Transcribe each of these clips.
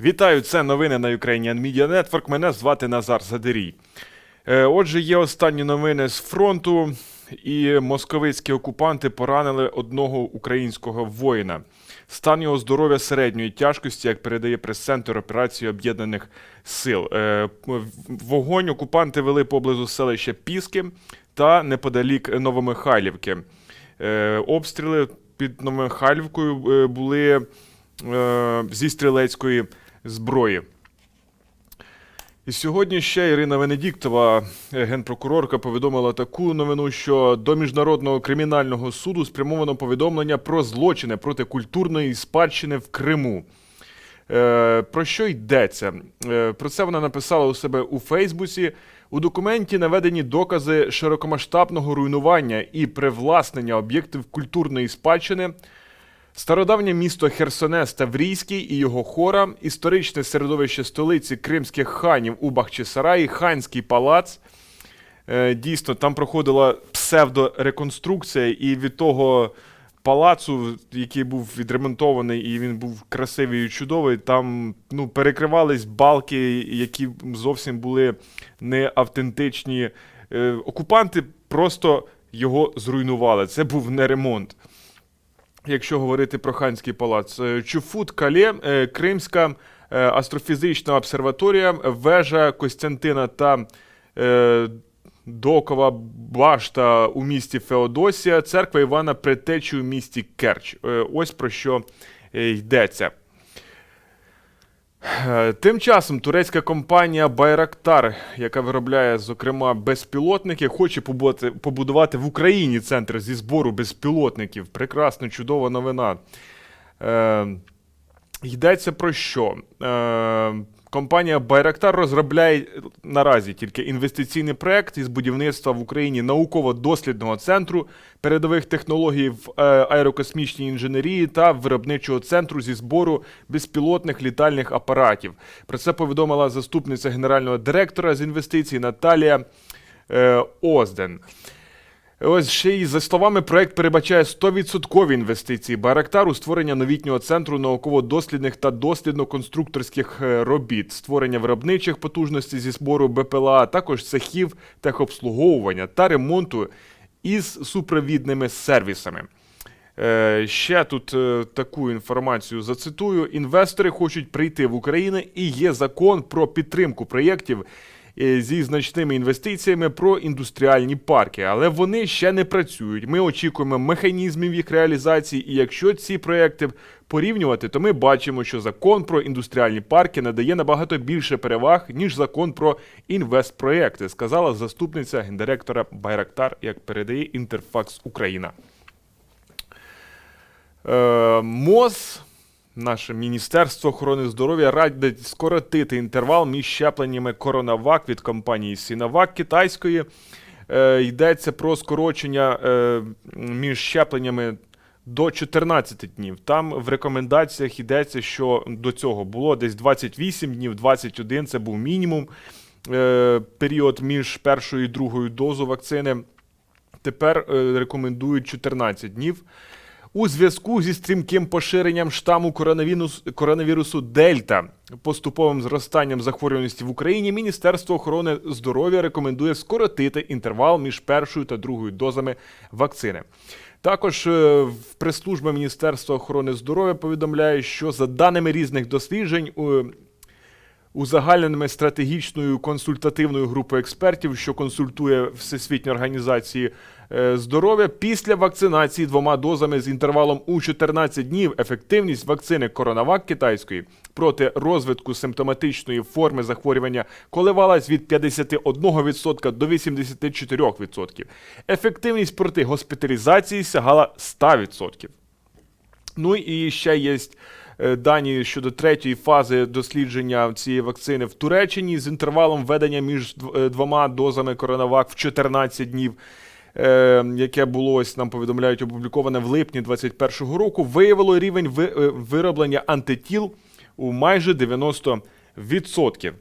Вітаю, це новини на Ukrainian Media Network. Мене звати Назар Задерій. Е, Отже, є останні новини з фронту, і московицькі окупанти поранили одного українського воїна. Стан його здоров'я середньої тяжкості, як передає прес-центр операції Об'єднаних Сил. Е, Вогонь окупанти вели поблизу селища Піски та неподалік Новомихайлівки. Е, Обстріли під Новомихайлівкою були зі стрілецької зброї. І сьогодні ще Ірина Венедіктова, генпрокурорка, повідомила таку новину, що до Міжнародного кримінального суду спрямовано повідомлення про злочини проти культурної спадщини в Криму. Е, про що йдеться? Е, про це вона написала у себе у Фейсбуці. У документі наведені докази широкомасштабного руйнування і привласнення об'єктів культурної спадщини. Стародавнє місто Херсонес Таврійський і його хора, історичне середовище столиці кримських ханів у Бахчисараї, ханський палац. Е, Дійсно, там проходила псевдореконструкція, і від того палацу, який був відремонтований, і він був красивий і чудовий, там ну, перекривались балки, які зовсім були не автентичні. Е, Окупанти просто його зруйнували. Це був не ремонт. Якщо говорити про ханський палац, Е, Чуфут Кале, е, Кримська е, астрофізична обсерваторія, вежа Костянтина та Докова башта у місті Феодосія, церква Івана Претечі у місті Керч. Ось про що йдеться. Е, Тим часом турецька компанія Байрактар, яка виробляє, зокрема, безпілотники, хоче побудувати, в Україні центр зі збору безпілотників. Прекрасно, чудова новина. Е, йдеться про що? Е, компанія Байрактар розробляє наразі тільки інвестиційний проект із будівництва в Україні науково-дослідного центру передових технологій в е, аерокосмічній інженерії та виробничого центру зі збору безпілотних літальних апаратів. Про це повідомила заступниця генерального директора з інвестицій Наталія е, Озден. Ось ще й за словами, проект передбачає 100% інвестиції Байрактар у створення новітнього центру науково-дослідних та дослідно-конструкторських е, робіт, створення виробничих потужностей зі збору БПЛА, а також цехів техобслуговування та ремонту із супровідними сервісами. Е, ще тут е, таку інформацію зацитую: інвестори хочуть прийти в Україну і є закон про підтримку проєктів зі значними інвестиціями про індустріальні парки, але вони ще не працюють. Ми очікуємо механізмів їх реалізації, і якщо ці проекти порівнювати, то ми бачимо, що закон про індустріальні парки надає набагато більше переваг, ніж закон про інвестпроекти, сказала заступниця гендиректора Байрактар, як передає Інтерфакс Україна. Е, МОЗ, наше Міністерство охорони здоров'я радить скоротити інтервал між щепленнями Коронавак від компанії Сіновак китайської. Е, йдеться про скорочення е, між щепленнями до 14 днів. Там в рекомендаціях йдеться, що до цього було десь 28 днів, 21 це був мінімум е, період між першою і другою дозою вакцини. Тепер е, рекомендують 14 днів. У зв'язку зі стрімким поширенням штаму коронавірус, коронавірусу Дельта, поступовим зростанням захворюваності в Україні, Міністерство охорони здоров'я рекомендує скоротити інтервал між першою та другою дозами вакцини. Також е, в прес-служба Міністерства охорони здоров'я повідомляє, що за даними різних досліджень, узагальненими стратегічною консультативною групою експертів, що консультує Всесвітню організацію е, здоров'я, після вакцинації двома дозами з інтервалом у 14 днів ефективність вакцини Коронавак китайської проти розвитку симптоматичної форми захворювання коливалась від 51% до 84%. Ефективність проти госпіталізації сягала 100%. Ну і ще є дані щодо третьої фази дослідження цієї вакцини в Туреччині з інтервалом введення між е, двома дозами коронавак в 14 днів. е, Яке було ось нам повідомляють опубліковане в липні 2021 року, виявило рівень ви- е, вироблення антитіл у майже 90%.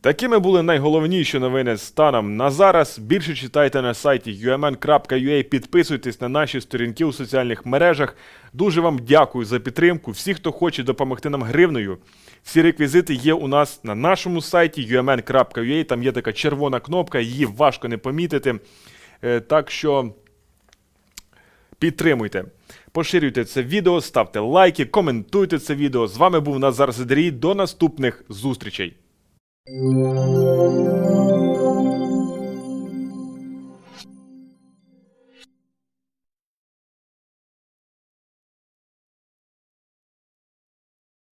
Такими були найголовніші новини станом на зараз. Більше читайте на сайті umn.ua, підписуйтесь на наші сторінки у соціальних мережах. Дуже вам дякую за підтримку. Всі, хто хоче допомогти нам гривнею, всі реквізити є у нас на нашому сайті umn.ua. Там є така червона кнопка, її важко не помітити. Е, Так що підтримуйте. Поширюйте це відео, ставте лайки, коментуйте це відео. З вами був Назар Зидрій. До наступних зустрічей. Música